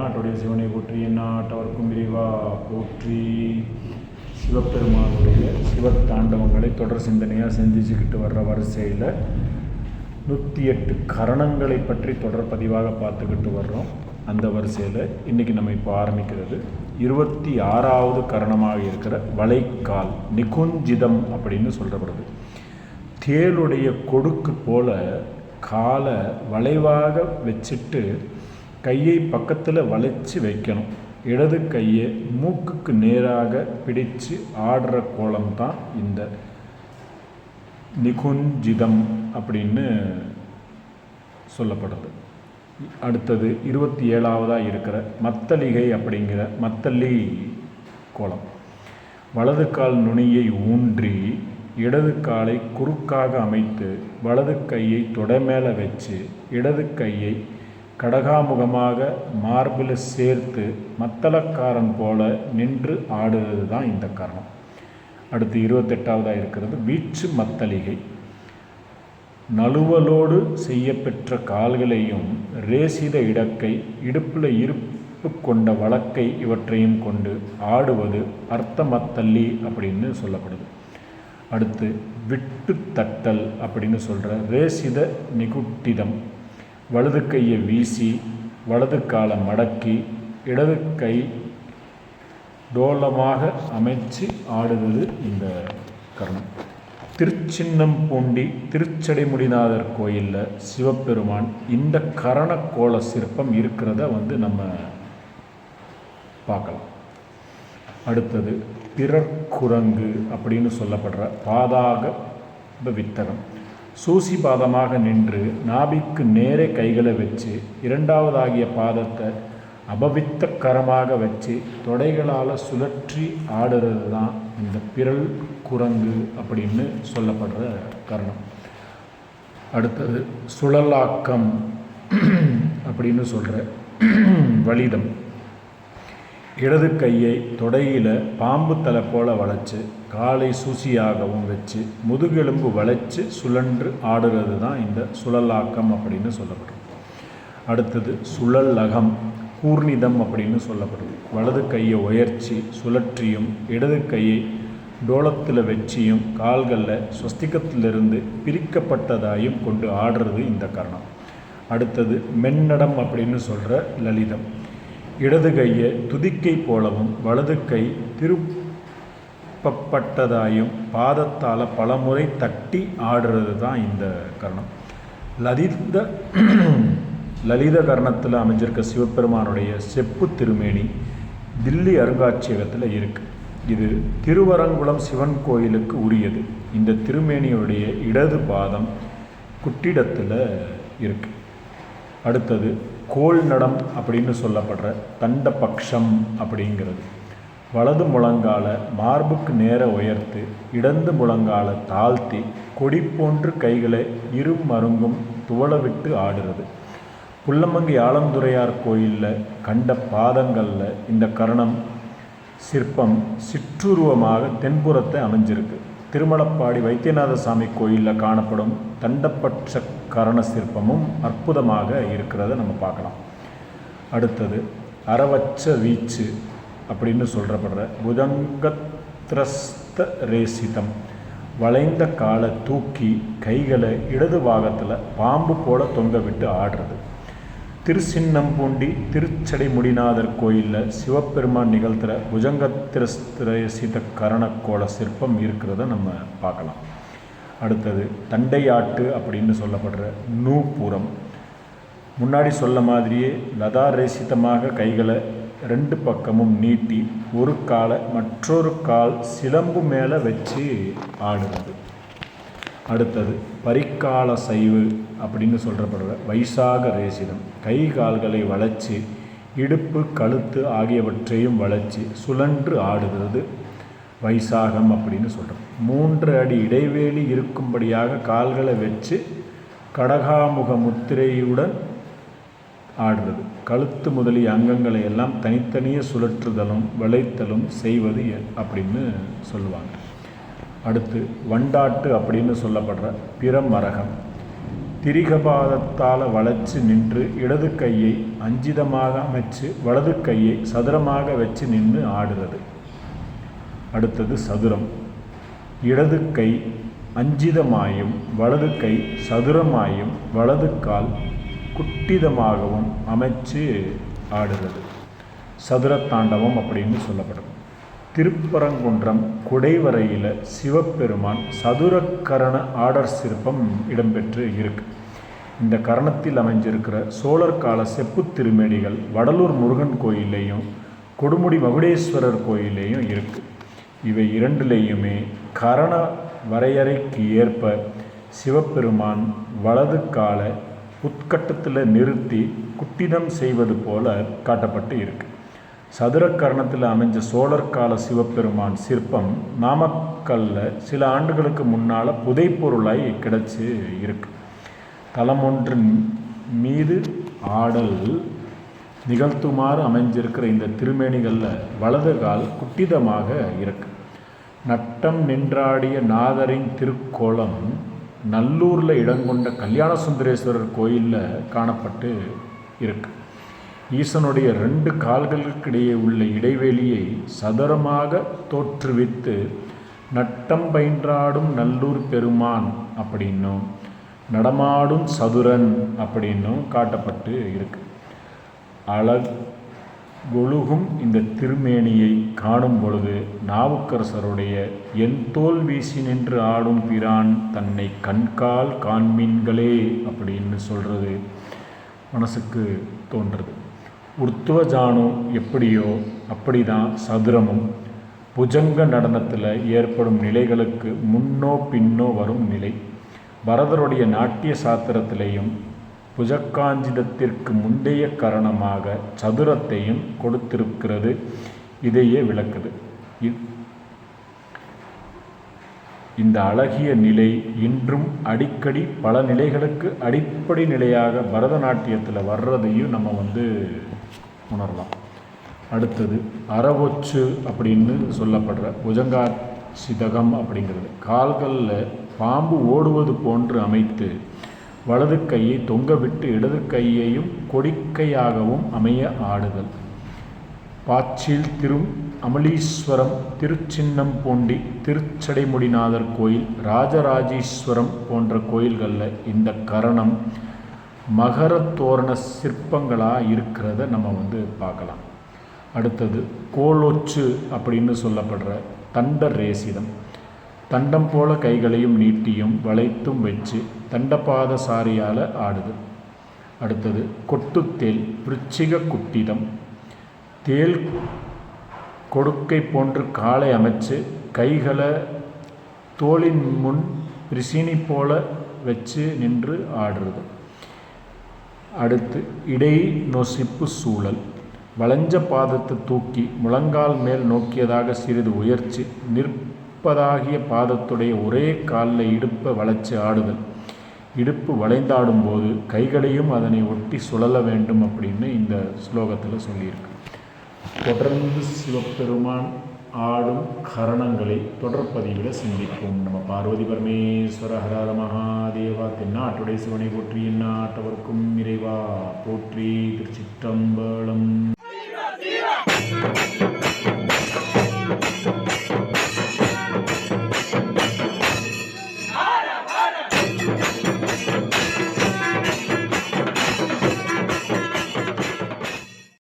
நாட்டுடைய சிவனை போற்றி எந்நாட்டவர்க்கும் விரிவா போற்றி. சிவபெருமானுடைய சிவத்தாண்டவங்களை தொடர் சிந்தனையாக சிந்திச்சுக்கிட்டு வர்ற வரிசையில் நூற்றி எட்டு கரணங்களை பற்றி தொடர் பதிவாக பார்த்துக்கிட்டு வர்றோம். அந்த வரிசையில் இன்றைக்கி நம்ம இப்போ ஆரம்பிக்கிறது இருபத்தி ஆறாவது கரணமாக இருக்கிற வளைக்கால் நிகுஞ்சிதம் அப்படின்னு சொல்லப்படுது தேளுடைய கொடுக்கு போல காலை வளைவாக வச்சுட்டு கையை பக்கத்தில் வளைச்சி வைக்கணும். இடது கையை மூக்குக்கு நேராக பிடிச்சு ஆடுற கோலம் தான் இந்த நிகுஞ்சிதம் அப்படின்னு சொல்லப்படுது. அடுத்தது இருபத்தி ஏழாவதாக இருக்கிற மத்தளிகை அப்படிங்கிற மத்தளி கோலம். வலது கால் நுனியை ஊன்றி இடது காலை குறுக்காக அமைத்து வலது கையை தொடை மேலே வச்சு இடது கையை கடகாமுகமாக மார்பில் சேர்த்து மத்தளக்காரன் போல நின்று ஆடுவது தான் இந்த காரணம். அடுத்து இருபத்தெட்டாவதாக இருக்கிறது வீச்சு மத்தளிகை. நழுவலோடு செய்யப்பெற்ற கால்களையும் ரேசித இடக்கை இடுப்பில் இருப்பு கொண்ட வழக்கை இவற்றையும் கொண்டு ஆடுவது அர்த்தமத்தள்ளி அப்படின்னு சொல்லப்படுது. அடுத்து விட்டு தட்டல் அப்படின்னு சொல்கிற ரேசித நிகுட்டிதம். வலது கையை வீசி வலது காலை மடக்கி இடது கை டோலமாக அமைச்சு ஆடுவது இந்த கரணம் திருச்சின்னம் பூண்டி திருச்சடைமுடிநாதர் கோயிலில் சிவபெருமான் இந்த கரண கோல சிற்பம் இருக்கிறத வந்து நம்ம பார்க்கலாம். அடுத்தது பிறர்குரங்கு அப்படின்னு சொல்லப்படுற பாதாக வித்தகம். சூசி பாதமாக நின்று நாபிக்கு நேரே கைகளை வச்சு இரண்டாவதாகிய பாதத்தை அபவித்த கரமாக வச்சு தொடைகளால் சுழற்றி ஆடுறது தான் இந்த பிறல் குரங்கு அப்படின்னு சொல்லப்படுற கரணம். அடுத்தது சுழலாக்கம் அப்படின்னு சொல்கிற வலிதம். இடது கையை தொடையில் பாம்பு தலை போல வளைச்சு காலை சூசியாகவும் வச்சு முதுகெலும்பு வளைச்சு சுழன்று ஆடுறது தான் இந்த சுழலாக்கம் அப்படின்னு சொல்லப்படுது அடுத்தது சுழல்லகம் கூர்ணிதம் அப்படின்னு சொல்லப்படுது வலது கையை உயர்ச்சி சுழற்றியும் இடது கையை டோலத்தில் வச்சியும் கால்களில் ஸ்வஸ்திகத்திலிருந்து பிரிக்கப்பட்டதாயும் கொண்டு ஆடுறது இந்த காரணம். அடுத்தது மென்னடம் அப்படின்னு சொல்கிற லலிதம். இடது கையை துதிக்கை போலவும் வலது கை திருப்பப்பட்டதாயும் பாதத்தால் பலமுறை தட்டி ஆடுறது தான் இந்த கரணம். லலித லலித கர்ணத்தில் அமைஞ்சிருக்க சிவபெருமானுடைய செப்பு திருமேனி தில்லி அருங்காட்சியகத்தில் இருக்குது இது திருவரங்குளம் சிவன் கோயிலுக்கு உரியது. இந்த திருமேனியுடைய இடது பாதம் குட்டிடத்தில் இருக்குது அடுத்தது கோல் நடம் அப்படின்னு சொல்லப்படுற தண்டபக்ஷம் அப்படிங்கிறது. வலது முழங்கால மார்புக்கு நேர உயர்த்து இடந்து முழங்கால தாழ்த்தி கொடி போன்று கைகளை இரு மருங்கும் துவள விட்டு ஆடுறது. புல்லமங்கி ஆலந்துறையார் கோயிலில் கண்ட பாதங்களில் இந்த கரணம் சிற்பம் சிற்றுருவமாக தென்புறத்தை அமைஞ்சிருக்கு. திருமலப்பாடி வைத்தியநாத சாமி கோயிலில் காணப்படும் தண்டப்பட்ச கரண சிற்பமும் அற்புதமாக இருக்கிறத நம்ம பார்க்கலாம். அடுத்தது அறவச்ச வீச்சு அப்படின்னு சொல்கிறப்படுற புதங்கத்ரஸ்த ரேசிதம். வளைந்த காலை தூக்கி கைகளை இடது பாகத்தில் பாம்பு போல தொங்க விட்டு ஆடுறது. திருச்சின்னம்பூண்டி திருச்சடை முடிநாதர் கோயிலில் சிவபெருமான் நிகழ்த்துகிற புஜங்கத்திரஸ்திரசித கோல சிற்பம் இருக்கிறத நம்ம பார்க்கலாம். அடுத்தது தண்டையாட்டு அப்படின்னு சொல்லப்படுற நூப்புறம் முன்னாடி சொல்ல மாதிரியே லதாரேசிதமாக கைகளை ரெண்டு பக்கமும் நீட்டி ஒரு காலை மற்றொரு கால் சிலம்பு மேலே வச்சு ஆடுறது. அடுத்தது பரிக்கால சைவு அப்படின்னு சொல்கிறப்படுற வைசாக ரேசிதம். கை கால்களை வளைச்சி இடுப்பு கழுத்து ஆகியவற்றையும் வளைச்சி சுழன்று ஆடுகிறது. வைசாகம் அப்படின்னு சொல்கிறோம் மூன்று அடி இடைவேளி இருக்கும்படியாக கால்களை வச்சு கடகாமுக முத்திரையுடன் ஆடுறது கழுத்து முதலிய அங்கங்களை எல்லாம் தனித்தனியே சுழற்றுதலும் வளைத்தலும் செய்வது அப்படின்னு சொல்லுவாங்க. அடுத்து வண்டாட்டு அப்படின்னு சொல்லப்படுற பிறமரகம் திரிகபாதத்தால் வளைச்சு நின்று இடது கையை அஞ்சிதமாக அமைச்சு வலது கையை சதுரமாக வச்சு நின்று ஆடுறது. அடுத்தது சதுரம். இடது கை அஞ்சிதமாயும் வலது கை சதுரமாயும் வலது கால் குட்டிதமாகவும் அமைச்சு ஆடுகிறது. சதுர தாண்டவம் அப்படின்னு சொல்லப்படும். திருப்பரங்குன்றம் குடைவரையில் சிவபெருமான் சதுரக்கரண ஆடர் சிற்பம் இடம்பெற்று இருக்கு. இந்த கரணத்தில் அமைஞ்சிருக்கிற சோழர் கால செப்பு திருமேடிகள் வடலூர் முருகன் கோயிலையும் கொடுமுடி மகுடேஸ்வரர் கோயிலையும் இருக்குது இவை இரண்டிலேயுமே கரண வரையறைக்கு ஏற்ப சிவபெருமான் வலது கால உட்கட்டத்தில் நிறுத்தி குட்டிதம் செய்வது போல காட்டப்பட்டு இருக்கு. சதுரக்கரணத்தில் அமைஞ்ச சோழர் கால சிவபெருமான் சிற்பம் நாமக்கல்ல சில ஆண்டுகளுக்கு முன்னால் புதைப்பொருளாய் கிடச்சி இருக்கு. தலமொன்றின் மீது ஆடல் நிகழ்த்துமாறு அமைஞ்சிருக்கிற இந்த திருமேனிகளில் வலது கால் குட்டிதமாக இருக்கு. நட்டம் நின்றாடிய நாதரின் திருக்கோலம் நல்லூரில் இடங்கொண்ட கல்யாண சுந்தரேஸ்வரர் கோயிலில் காணப்பட்டு இருக்கு. ஈசனுடைய ரெண்டு கால்களுக்கிடையே உள்ள இடைவெளியை சதுரமாக தோற்றுவித்து நட்டம் பயின்றாடும் நல்லூர் பெருமான் அப்படின்னும் நடமாடும் சதுரன் அப்படின்னும் காட்டப்பட்டு இருக்கு. ஒழுகும் இந்த திருமேனியை காணும் பொழுது நாவுக்கரசருடைய என் தோல் வீசி நின்று ஆடும் பிரான் தன்னை கண்கால் காண்மீன்களே அப்படின்னு சொல்கிறது மனசுக்கு தோன்றுறது. உர்த்துவஜானம் எப்படியோ அப்படி தான் சதுரமும் புஜங்க நடனத்தில் ஏற்படும் நிலைகளுக்கு முன்னோ பின்னோ வரும் நிலை. பரதருடைய நாட்டிய சாத்திரத்திலையும் புஜக்காஞ்சிதத்திற்கு முந்தைய கரணமாக சதுரத்தையும் கொடுத்திருக்கிறது. இதையே விளக்குது. இந்த அழகிய நிலை இன்றும் அடிக்கடி பல நிலைகளுக்கு அடிப்படை நிலையாக பரதநாட்டியத்தில் வர்றதையும் நம்ம வந்து உணரலாம். அடுத்தது அறவொச்சு அப்படின்னு சொல்லப்படுற புஜங்காட்சிதகம் அப்படிங்கிறது. கால்களில் பாம்பு ஓடுவது போன்று அமைத்து வலது கையை தொங்கவிட்டு இடது கையையும் கொடிக்கையாகவும் அமைய ஆடுதல். பாச்சில் திரும் அமலீஸ்வரம் திருச்சின்னம்பூண்டி திருச்சடைமுடிநாதர் கோயில் ராஜராஜீஸ்வரம் போன்ற கோயில்களில் இந்த கரணம் மகர தோரண சிற்பங்களாக இருக்கிறத நம்ம வந்து பார்க்கலாம். அடுத்தது கோலொச்சு அப்படின்னு சொல்லப்படுற தண்ட ரேசிதம். தண்டம் போல கைகளையும் நீட்டியும் வளைத்தும் வச்சு தண்டபாதசாரியால் ஆடுது. அடுத்தது கொட்டுத்தேல் விருச்சிக குட்டிதம். தேல் கொடுக்கை போன்று காலை அமைச்சு கைகளை தோளின் முன் ரிசினி போல வச்சு நின்று ஆடுறது. அடுத்து இடை நொசிப்பு சூழல். வளைஞ்ச பாதத்தை தூக்கி முழங்கால் மேல் நோக்கியதாக சிறிது உயர்ச்சி முப்பதாகிய பாதத்துடைய ஒரே காலில் இடுப்பை வளைச்சு ஆடுதல். இடுப்பு வளைந்தாடும்போது கைகளையும் அதனை ஒட்டி சுழல வேண்டும் அப்படின்னு இந்த ஸ்லோகத்தில் சொல்லியிருக்கு. தொடர்ந்து சிவபெருமான் ஆடும் கரணங்களை தொடர்பதிவில் சிந்திப்போம். நம்ம பார்வதி பரமேஸ்வர ஹரஹர மகாதேவா தென்னாட்டுடைய சிவனை போற்றி என்னாட்டவர்க்கும் இறைவா போற்றி திருச்சிற்றம்பலம்.